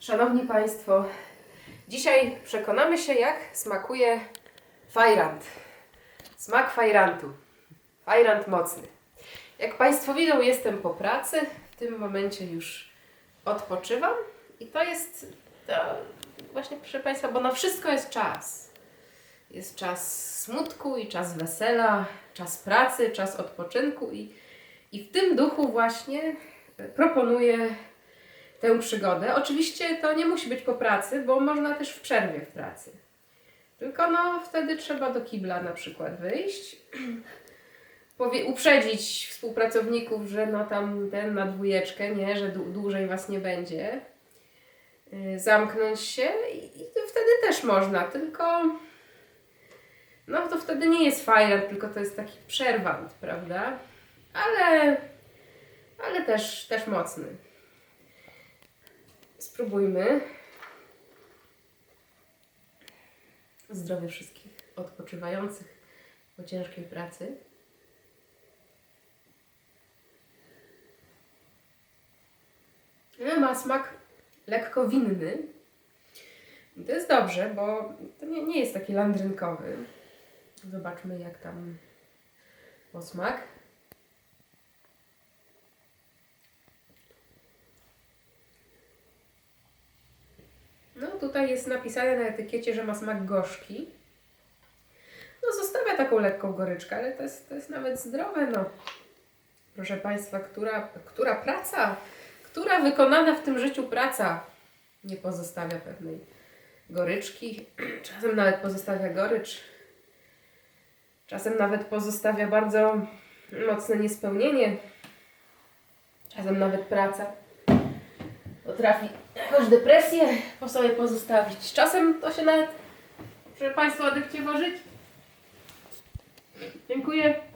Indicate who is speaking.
Speaker 1: Szanowni Państwo, dzisiaj przekonamy się, jak smakuje fajrant. Smak fajrantu. Fajrant mocny. Jak Państwo widzą, jestem po pracy. W tym momencie już odpoczywam. I to jest to właśnie, proszę Państwa, bo na wszystko jest czas. Jest czas smutku i czas wesela, czas pracy, czas odpoczynku i, i w tym duchu właśnie proponuję tę przygodę. Oczywiście to nie musi być po pracy, bo można też w przerwie w pracy. Tylko no wtedy trzeba do kibla na przykład wyjść, powie, uprzedzić współpracowników, że no tam ten na dwójeczkę, nie, że dłu- dłużej was nie będzie. Yy, Zamknąć się i, wtedy też można, tylko no to wtedy nie jest fajrant, tylko to jest taki przerwant, prawda? Ale, ale też, też mocny. Spróbujmy. Zdrowie wszystkich odpoczywających po ciężkiej pracy. Ma smak lekko winny. To jest dobrze, bo to nie, nie jest taki landrynkowy. Zobaczmy jak tam posmak. No tutaj jest napisane na etykiecie, że ma smak gorzki. No zostawia taką lekką goryczkę, ale to jest, to jest nawet zdrowe, no. Proszę Państwa, która, która praca, która wykonana w tym życiu praca nie pozostawia pewnej goryczki. Czasem nawet pozostawia gorycz. Czasem nawet pozostawia bardzo mocne niespełnienie. Czasem nawet praca potrafi jakąś depresję po sobie pozostawić. Czasem to się nawet, proszę Państwa, lekceważyć. Dziękuję.